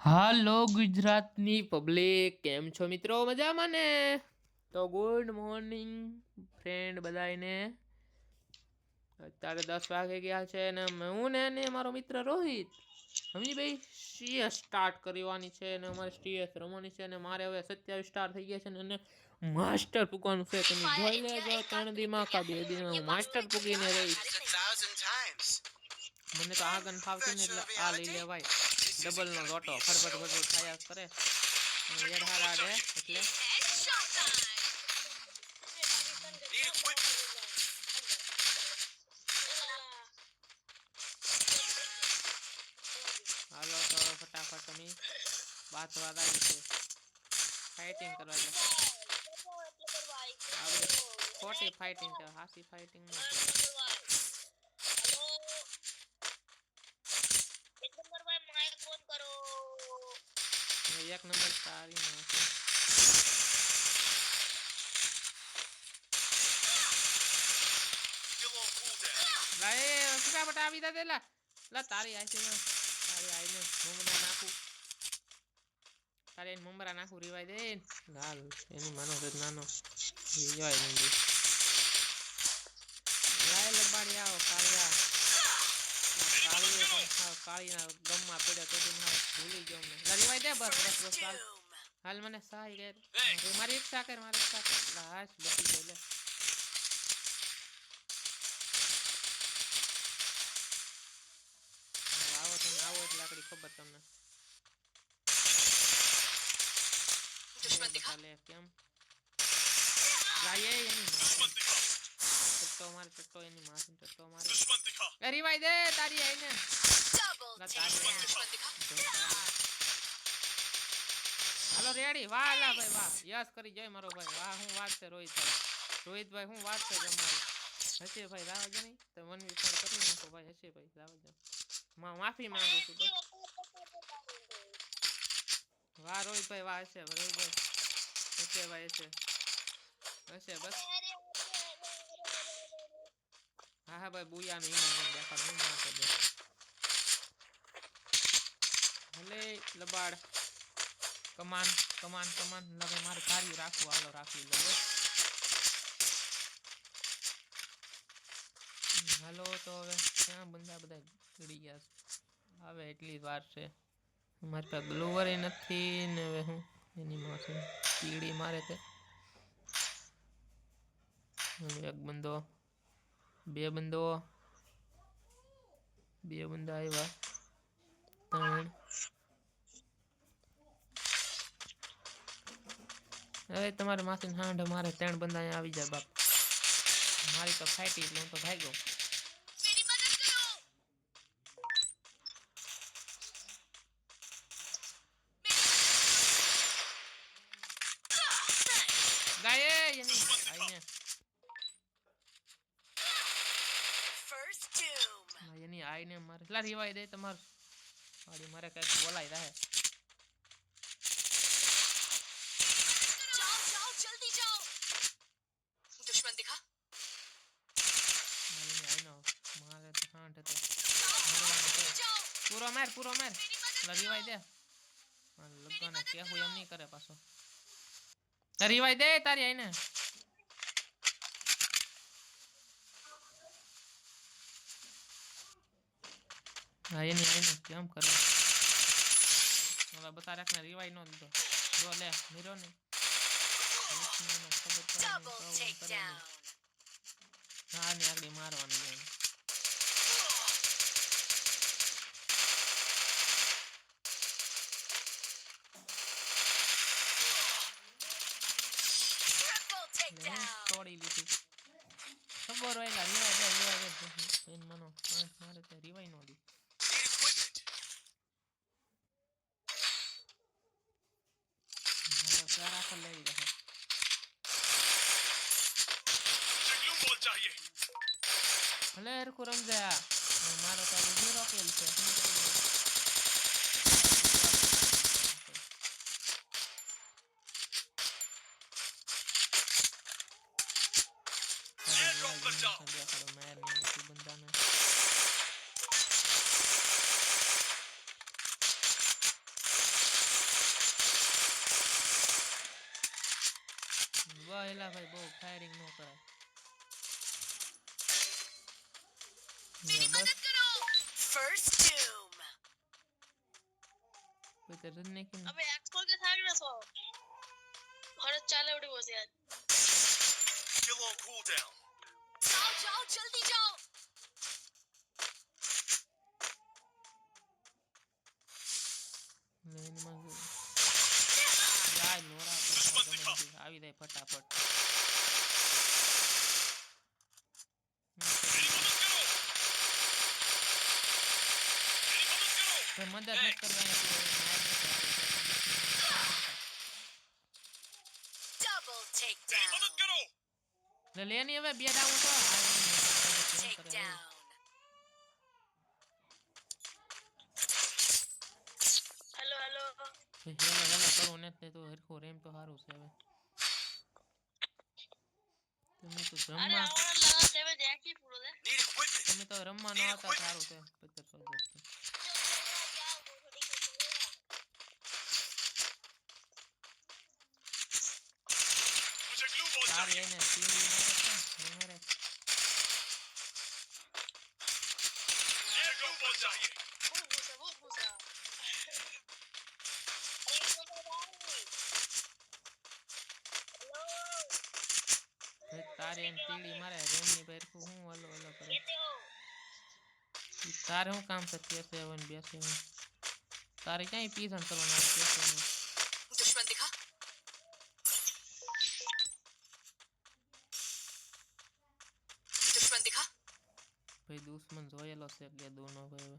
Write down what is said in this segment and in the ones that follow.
હાલો ગુજરાતની પબ્લિક કેમ છો મિત્રો? મજામાં ને? તો ગુડ મોર્નિંગ ફ્રેન્ડ બધાને અત્યારે દસ વાગે ગયા છે ને હું ને ને મારો મિત્ર રોહિત. સમજી ભાઈ સીએસ સ્ટાર્ટ કરવાની છે ને અમારે સીએસ રમવાની છે ને મારે હવે સત્યાવીસ સ્ટાર થઈ ગયા છે ને અને માસ્ટર પૂકવાનું છે. તમે જોઈ લેજો ત્રણ દીમાં કા બે દીમાં હું માસ્ટર પૂકીને રહીશ. મને તો આ ગન ફાવતી ને એટલે આ લઈ લેવાય. ડબલ નો લોટો ફટફટ ફટફટ થયા કરે અને હેડ હારા દે એટલે Need equipment. હાલો તો ફટાફટ તમે બાથવા આવી છે ફાઇટિંગ કરવા છે આપણે ખોટી ફાઇટિંગ છે હાસી ફાઇટિંગ ન એક નંબર સારી ન Still on cooldown. લા એ ફટાફટ આવી દે લા લા તારી આઈ છે તારી આઈને મમરા નાખું તારે એને મમરા નાખું રીવાય દે લાલ એની માનો તો નાનો રીવાય નહીં કાળી ગમમાં પડ્યો તો ભૂલી ગયો મેં લેવાય દે બસ બસ બસ હાલ. હાલ મને સહાય રે મારી ઈચ્છા કર મારી ઈચ્છા કર. હાશ બચી ગયો લે. આવો તમે આવો એટલે આપણી ખબર તમને. ચાલે કેમ? લાયે એની ચટ્ટો મારે ચટ્ટો એની માથે તો મારે. રિવાઈ દે તારી આઈને. હાલો રેડી વાહ લા ભાઈ વાહ. યસ કરી જાય મારો ભાઈ. વાહ હું વાત છે રોહિતભાઈ રોહિતભાઈ હું વાત છે તમારી. હશે ભાઈ રાવજ નહીં તો મન વિચાર કરી નાખો ભાઈ હશે ભાઈ રાવજમાં માફી માંગુ છું બસ. વાહ રોહિતભાઈ વાહ હશે રોહિતભાઈ. હશે ભાઈ હશે. હશે બસ. હા હા ભાઈ બુયા નું ઈમાન નહીં દેખાડ હું ના કરી ભલે લબાડ. કમાન કમાન કમાન. લગે મારે કાર્ય રાખવું. હાલો, રાખી લો હાલો, તો હવે ક્યાં બંધા બધા ગળી ગયા હવે એટલી વાર છે. મારી પાસે ગ્લોવર નથી ને હવે હું એની માથે કીડી મારે તે. એક બંદો, બે બંદો, બે બંદા આવ્યા. ત્રણ હવે તમારે માસી હાંઢ મારે ત્રણ બંધા અહીંયા આવી જાય બાપ. મારી તો ફાટી એટલે હું તો ભાગ્યો. ગાયે એની એની આઈને મારે. લા રીવાય દે તમારે. और हमारा क्या कॉल आई रहा है जाओ। मार तो हाँ पूरा मार। पूरा मार मतलब रिवाई दे हाँ, लगवाना क्या हुआ नहीं करे पासो। रिवाई दे तारी आई ना। હા એની આઈને કેમ કરે? ઓલા બતા રાખને રિવાઈ નો દીધો. જો લે મીરો ને. હા ને આગળ મારવાની बड़ा सा लग रहा है अरे यार जाया मारो तो ये भी रॉक एल vậy là phải buộc thay đình một rồi nhiều bớt First doom. Bitirin ne kim? Abi Xbox'a tak nasıl? Bana çala udu bozuyor. Kill on cooldown. Jao jao jaldi jao. જાય ફટાફટ. મદદ લેની હવે બે down તો. Hello hello કરવું ને તો હરખું રેમ તો સારું છે હવે. તમે તો જમવા તમે તો રમવાનું હતા સારું છે પચર સો સારી એને ટીમ તારે એમ તીડી મારે રેમની પહેરખું હું હલો હલો કરે? તારે શું કામ છે કેસે હોય ને બેસે હોય તારે ક્યાંય પીસણ કરવાનું આ કેસે હોય દુશ્મન દેખા. દુશ્મન દેખા ભાઈ દુશ્મન જોયેલો છે એટલે દોનો ભાઈ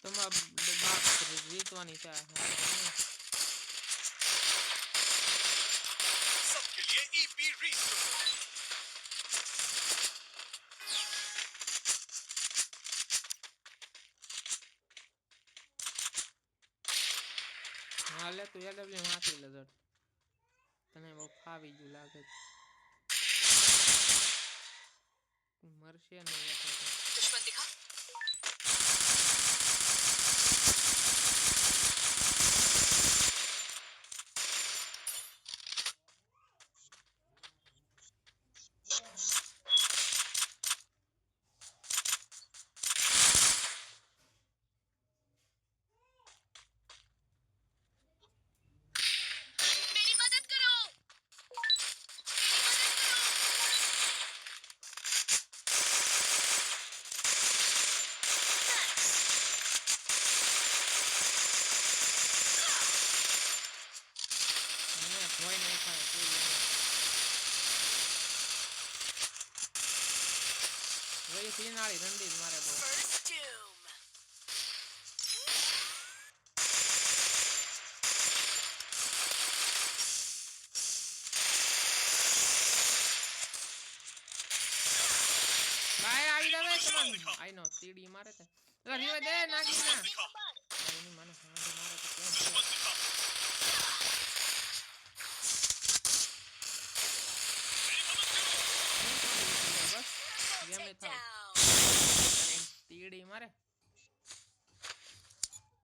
તમારે બાપ જીતવાની છે આ. सबके लिए EP restore હા લે તું એડબ્લ્યુ વાંચી લે જટ તને બહુ ફાવી ગયું લાગે છે. તું મરશે નહીં એટલે તો. એ સીનાળી ઠંડી મારે બહુ. આઈ નો તીડી મારે છે. રીવે દે નાખી ના આઈ મને હાંડી મારે તો કેમ ગેમ થાવ. તીડી મારે.